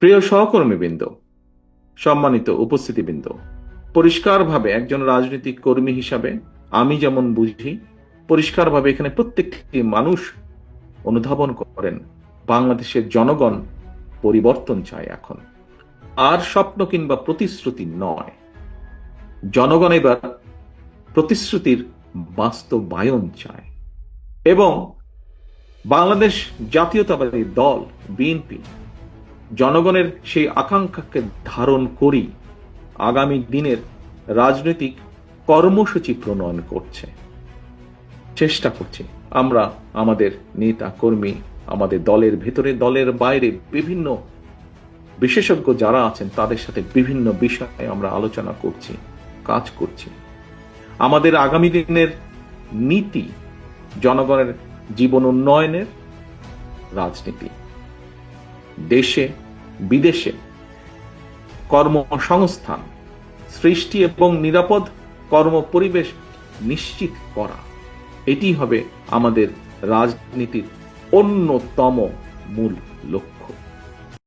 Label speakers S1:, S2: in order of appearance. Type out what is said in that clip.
S1: প্রিয় সহকর্মীবৃন্দ, সম্মানিত উপস্থিতিবৃন্দ, পরিষ্কারভাবে একজন রাজনৈতিক কর্মী হিসাবে আমি যেমন বুঝি, পরিষ্কারভাবে এখানে প্রত্যেকটি মানুষ অনুধাবন করেন, বাংলাদেশের জনগণ পরিবর্তন চায় এখন। আর স্বপ্ন কিংবা প্রতিশ্রুতি নয়। জনগণ এবার প্রতিশ্রুতির বাস্তবায়ন চায়। এবং বাংলাদেশ জাতীয়তাবাদী দল, বিএনপি জনগণের সেই আকাঙ্ক্ষাকে ধারণ করি আগামী দিনের রাজনৈতিক কর্মসূচি প্রণয়ন করছে। চেষ্টা করছি। আমরা, আমাদের নেতা, কর্মী, আমাদের দলের ভেতরে, দলের বাইরে বিভিন্ন বিশেষজ্ঞ যারা আছেন, তাদের সাথে বিভিন্ন বিষয়ে আমরা আলোচনা করছি, কাজ করছি। আমাদের আগামী দিনের নীতি জনগণের জীবন উন্নয়নের রাজনীতি। দেশে, বিদেশে কর্মসংস্থান, সৃষ্টি এবং নিরাপদ কর্ম পরিবেশ নিশ্চিত করা। এটি হবে আমাদের রাজনীতির অন্যতম মূল লক্ষ্য।